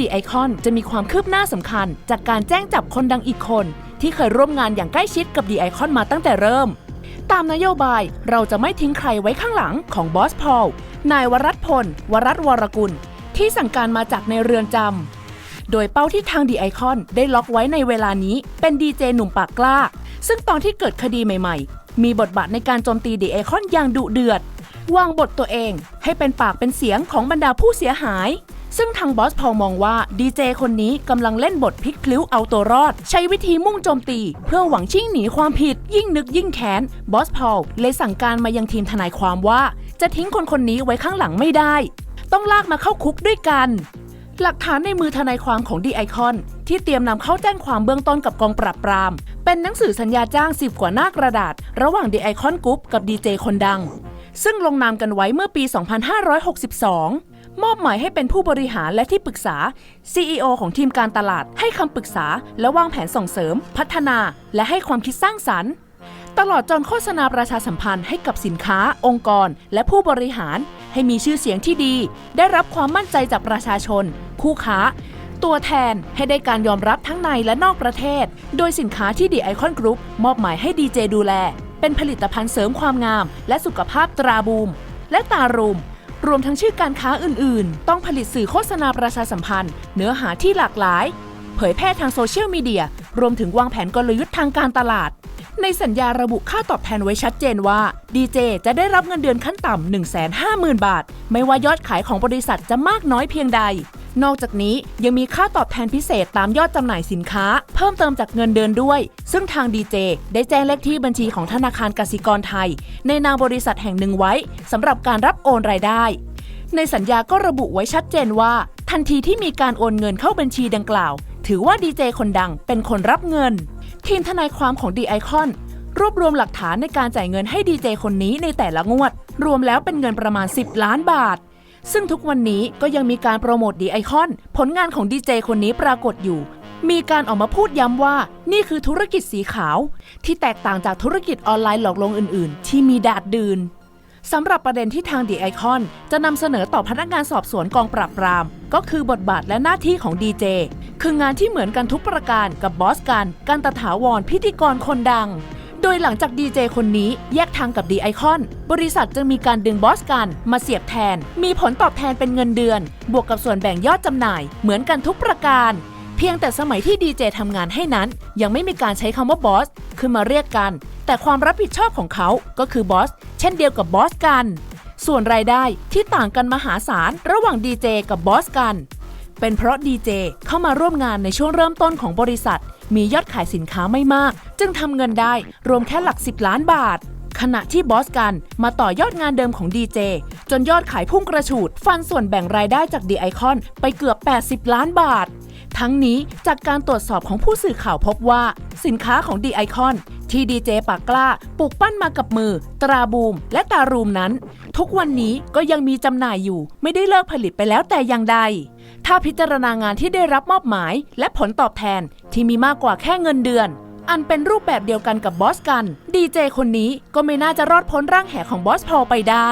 ดีไอคอนจะมีความคืบหน้าสำคัญ จากการแจ้งจับคนดังอีกคน ที่เคยร่วมงานอย่างใกล้ชิดกับดีไอคอนมาตั้งแต่เริ่ม ตามนโยบายเราจะไม่ทิ้งใครไว้ข้างหลังของบอสพอลนายวรัตพล วรัตวรกุล ที่สั่งการมาจากในเรือนจำโดยเป้าที่ทางดีไอคอนได้ล็อกไว้ในเวลานี้เป็นดีเจหนุ่มปากกล้า ซึ่งตอนที่เกิดคดีใหม่ ๆ มีบทบาทในการโจมตีดีไอคอนอย่างดุเดือดวางบทตัวเองให้เป็นปากเป็นเสียงของบรรดาผู้เสียหาย ซึ่งทางบอสพอลมองว่าดีเจคนนี้กำลังเล่นบทพลิกพลิ้วเอาตัวรอด ใช้วิธีมุ่งโจมตี เพื่อหวังชิ่งหนีความผิด ยิ่งนึกยิ่งแค้นบอสพอลเลยสั่งการมายังทีมทนายความว่า จะทิ้งคนคนนี้ไว้ข้างหลังไม่ได้ ต้องลากมาเข้าคุกด้วยกัน หลักฐานในมือทนายความของดีไอคอนที่เตรียมนำเข้าแจ้งความเบื้องต้นกับกองปราบปราม เป็นหนังสือสัญญาจ้างสิบกว่าหน้ากระดาษ ระหว่างดีไอคอนกรุ๊ปกับดีเจคนดัง ซึ่งลงนามกันไว้เมื่อปี 2562 มอบหมายให้เป็นผู้บริหารและที่ปรึกษา CEO ของทีมการตลาดให้คำปรึกษา และวางแผนส่งเสริม พัฒนา และให้ความคิดสร้างสรรค์ ตลอดจนโฆษณาประชาสัมพันธ์ให้กับสินค้า องค์กร และผู้บริหาร ให้มีชื่อเสียงที่ดี ได้รับความมั่นใจจากประชาชน คู่ค้า ตัวแทนให้ได้การยอมรับทั้งในและนอกประเทศ โดยสินค้าที่ดีไอคอนกรุ๊ปมอบหมายให้ดีเจดูแล เป็นผลิตภัณฑ์เสริมความงาม และสุขภาพตราบูม และตารูม รวมทั้งชื่อการค้าอื่นๆ ต้องผลิตสื่อโฆษณาประชาสัมพันธ์ เนื้อหาที่หลากหลาย เผยแพร่ทางโซเชียลมีเดีย รวมถึงวางแผนกลยุทธ์ทางการตลาด ในสัญญาระบุค่าตอบแทนไว้ชัดเจนว่าดีเจจะได้รับเงินเดือนขั้นต่ำ150,000 บาท ไม่ว่ายอดขายของบริษัทจะมากน้อยเพียงใด นอกจากนี้ยังมีค่าตอบแทนพิเศษตามยอดจำหน่ายสินค้า เพิ่มเติมจากเงินเดือนด้วย ซึ่งทางดีเจได้แจ้งเลขที่บัญชีของธนาคารกสิกรไทย ในนามบริษัทแห่งหนึ่งไว้สำหรับการรับโอนรายได้ ในสัญญาก็ระบุไว้ชัดเจนว่า ทันทีที่มีการโอนเงินเข้าบัญชีดังกล่าว ถือว่าดีเจคนดังเป็นคนรับเงิน ทีมทนายความของดีไอคอนรวบรวมหลักฐานในการจ่ายเงินให้ดีเจคนนี้ในแต่ละงวด รวมแล้วเป็นเงินประมาณ 10 ล้านบาท ซึ่งทุกวันนี้ก็ยังมีการโปรโมทดีไอคอน ผลงานของดีเจคนนี้ปรากฏอยู่ มีการออกมาพูดย้ำว่า นี่คือธุรกิจสีขาว ที่แตกต่างจากธุรกิจออนไลน์หลอกลวงอื่นๆ ที่มีดาดดืนสำหรับประเด็นที่ทางดีไอคอนจะนำเสนอต่อพนักงานสอบสวนกองปราบปราม ก็คือบทบาทและหน้าที่ของดีเจคืองานที่เหมือนกันทุกประการกับบอสกันการตถาวรพิธีกรคนดัง โดยหลังจากดีเจคนนี้แยกทางกับดีไอคอน บริษัทจึงมีการดึงบอสกันมาเสียบแทน มีผลตอบแทนเป็นเงินเดือน บวกกับส่วนแบ่งยอดจำหน่าย เหมือนกันทุกประการ เพียงแต่สมัยที่ดีเจทำงานให้นั้น ยังไม่มีการใช้คำว่าบอสขึ้นมาเรียกกัน แต่ความรับผิดชอบของเขาก็คือบอสเช่นเดียวกับบอสกันส่วนรายได้ที่ต่างกันมหาศาลระหว่างดีเจกับบอสกัน เป็นเพราะดีเจเข้ามาร่วมงานในช่วงเริ่มต้นของบริษัท มียอดขายสินค้าไม่มาก จึงทำเงินได้รวมแค่หลัก 10 ล้านบาท ขณะที่บอสกันมาต่อยอดงานเดิมของดีเจจนยอดขายพุ่งกระฉูด ฟันส่วนแบ่งรายได้จากดีไอคอนไปเกือบ 80 ล้านบาท ทั้งนี้จากการตรวจสอบของผู้สื่อข่าวพบว่า สินค้าของดีไอคอนที่ดีเจปากกล้าปลูกปั้นมากับมือ ตราบูม และตารูมนั้น ทุกวันนี้ก็ยังมีจำหน่ายอยู่ ไม่ได้เลิกผลิตไปแล้วแต่อย่างใด ถ้าพิจารณางานที่ได้รับมอบหมาย และผลตอบแทนที่มีมากกว่าแค่เงินเดือน อันเป็นรูปแบบเดียวกันกับบอสกัน ดีเจคนนี้ก็ไม่น่าจะรอดพ้นร่างแหของบอสพอไปได้